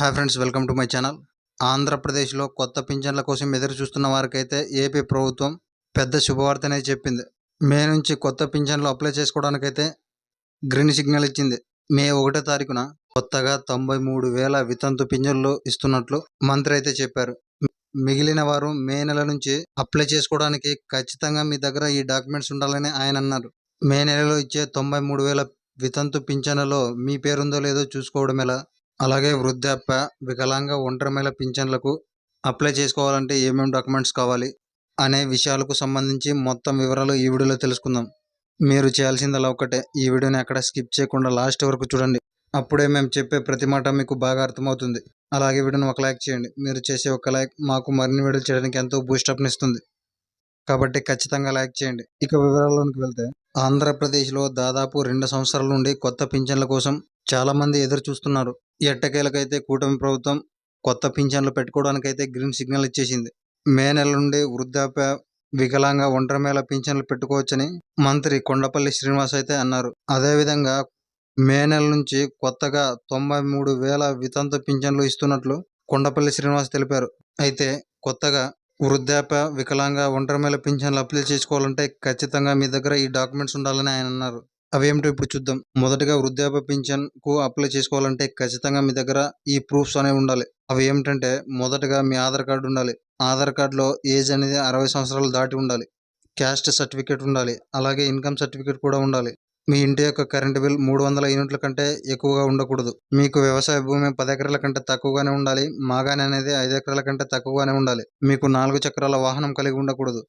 Hi friends welcome to my channel. ఆంధ్రప్రదేశ్లో కొత్త పింఛన్ల కోసం ఎదురు చూస్తున్న వారికైతే ఏపీ ప్రభుత్వం పెద్ద శుభవార్తనే చెప్పింది. మే నుంచి కొత్త పింఛన్లు అప్లై చేసుకోవడానికైతే గ్రీన్ సిగ్నల్ ఇచ్చింది. మే ఒకటో తారీఖున కొత్తగా తొంభై మూడు వేల వితంతు పింఛన్లు ఇస్తున్నట్లు మంత్రి అయితే చెప్పారు. మిగిలిన వారు మే నెల నుంచి అప్లై చేసుకోవడానికి ఖచ్చితంగా మీ దగ్గర ఈ డాక్యుమెంట్స్ ఉండాలని ఆయన అన్నారు. మే నెలలో ఇచ్చే తొంభై మూడు వేల వితంతు పింఛన్లలో మీ పేరుందో లేదో చూసుకోవడం ఎలా అలాగే వృద్ధాప్య వికలాంగ ఒంటరి మహిళ పింఛన్లకు అప్లై చేసుకోవాలంటే ఏమేమి డాక్యుమెంట్స్ కావాలి అనే విషయాలకు సంబంధించి మొత్తం వివరాలు ఈ వీడియోలో తెలుసుకుందాం. మీరు చేయాల్సిందలా ఒకటే ఈ వీడియోని ఎక్కడ స్కిప్ చేయకుండా లాస్ట్ వరకు చూడండి. అప్పుడే మేము చెప్పే ప్రతి మాట మీకు బాగా అర్థమవుతుంది. అలాగే వీడియోని ఒక లైక్ చేయండి. మీరు చేసే ఒక లైక్ మాకు మరిన్ని వీడియోలు చేయడానికి ఎంతో బూస్టప్ని ఇస్తుంది. కాబట్టి ఖచ్చితంగా లైక్ చేయండి. ఇక వివరాల్లోకి వెళ్తే ఆంధ్రప్రదేశ్లో దాదాపు రెండు సంవత్సరాల నుండి కొత్త పింఛన్ల కోసం చాలామంది ఎదురు చూస్తున్నారు ఎట్టకేలకైతే కూటమి ప్రభుత్వం కొత్త పింఛన్లు పెట్టుకోవడానికైతే గ్రీన్ సిగ్నల్ ఇచ్చేసింది. మే నెల నుండి వృద్ధాప్య వికలాంగ ఒంటరి మేళ పింఛన్లు పెట్టుకోవచ్చని మంత్రి కొండపల్లి శ్రీనివాస్ అయితే అన్నారు. అదేవిధంగా మే నెల నుంచి కొత్తగా తొంభై మూడు వేల వితంత పింఛన్లు ఇస్తున్నట్లు కొండపల్లి శ్రీనివాస్ తెలిపారు. అయితే కొత్తగా వృద్ధాప్య వికలాంగ ఒంటరి మేళ పింఛన్లు అప్లై చేసుకోవాలంటే ఖచ్చితంగా మీ దగ్గర ఈ డాక్యుమెంట్స్ ఉండాలని ఆయన అన్నారు. అవి ఏమిటో ఇప్పుడు చూద్దాం. మొదటగా వృద్ధాప్య పింఛన్కు అప్లై చేసుకోవాలంటే ఖచ్చితంగా మీ దగ్గర ఈ ప్రూఫ్స్ అనేవి ఉండాలి. అవి ఏమిటంటే మొదటగా మీ ఆధార్ కార్డు ఉండాలి. ఆధార్ కార్డులో ఏజ్ అనేది అరవై సంవత్సరాలు దాటి ఉండాలి. క్యాస్ట్ సర్టిఫికేట్ ఉండాలి. అలాగే ఇన్కమ్ సర్టిఫికేట్ కూడా ఉండాలి. మీ ఇంటి యొక్క కరెంటు బిల్ మూడు వందల యూనిట్ల కంటే ఎక్కువగా ఉండకూడదు. మీకు వ్యవసాయ భూమి పది ఎకరాల కంటే తక్కువగానే ఉండాలి. మాగాని అనేది ఐదు ఎకరాల కంటే తక్కువగానే ఉండాలి. మీకు నాలుగు చక్రాల వాహనం కలిగి ఉండకూడదు.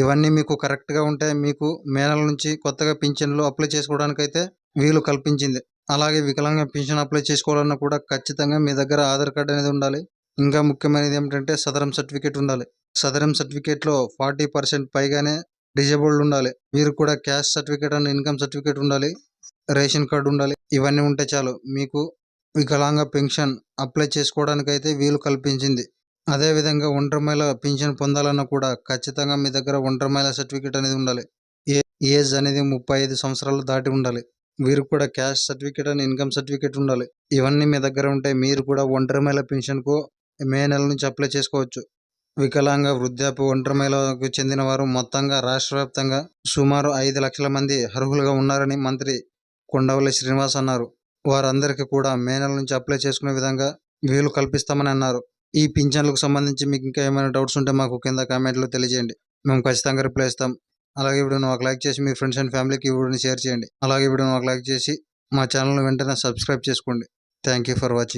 ఇవన్నీ మీకు కరెక్ట్గా ఉంటే మీకు మే నెల నుంచి కొత్తగా పింఛన్లు అప్లై చేసుకోవడానికి అయితే వీలు కల్పించింది. అలాగే వికలాంగ పింఛన్ అప్లై చేసుకోవాలన్నా కూడా ఖచ్చితంగా మీ దగ్గర ఆధార్ కార్డు అనేది ఉండాలి. ఇంకా ముఖ్యమైనది ఏమిటంటే సదరం సర్టిఫికేట్ ఉండాలి. సదరం సర్టిఫికేట్లో ఫార్టీ పర్సెంట్ పైగానే డిజేబుల్డ్ ఉండాలి. మీరు కూడా caste certificate and income certificate ఉండాలి. రేషన్ కార్డు ఉండాలి. ఇవన్నీ ఉంటే చాలు. మీకు వికలాంగ పెన్షన్ అప్లై చేసుకోవడానికి అయితే వీలు కల్పించింది. అదేవిధంగా ఒంటరి మహిళ పింఛన్ పొందాలన్నా కూడా ఖచ్చితంగా మీ దగ్గర ఒంటరి మహిళ సర్టిఫికేట్ అనేది ఉండాలి. ఏ ఏజ్ అనేది ముప్పై ఐదు సంవత్సరాలు దాటి ఉండాలి. వీరు కూడా క్యాష్ సర్టిఫికేట్ అని ఇన్కమ్ సర్టిఫికేట్ ఉండాలి. ఇవన్నీ మీ దగ్గర ఉంటే మీరు కూడా ఒంటరి మహిళ పెన్షన్కు మే నెల నుంచి అప్లై చేసుకోవచ్చు. వికలాంగ వృద్ధాప్య ఒంటరి మహిళకు చెందిన వారు మొత్తంగా రాష్ట్ర వ్యాప్తంగా సుమారు ఐదు లక్షల మంది అర్హులుగా ఉన్నారని మంత్రి కొండవల్లి శ్రీనివాస్ అన్నారు. వారందరికీ కూడా మే నెల నుంచి అప్లై చేసుకునే విధంగా వీలు కల్పిస్తామని అన్నారు. ఈ పింఛన్లకు సంబంధించి మీకు ఇంకా ఏమైనా డౌట్స్ ఉంటే మాకు కింద కామెంట్లో తెలియజేయండి. మేము ఖచ్చితంగా రిప్లై ఇస్తాం. అలాగే వీడియోని ఒక లైక్ చేసి మీ ఫ్రెండ్స్ అండ్ ఫ్యామిలీకి ఈ వీడియోని షేర్ చేయండి. అలాగే వీడియోని ఒక లైక్ చేసి మా ఛానల్ని వెంటనే సబ్స్క్రైబ్ చేసుకోండి. Thank you for watching.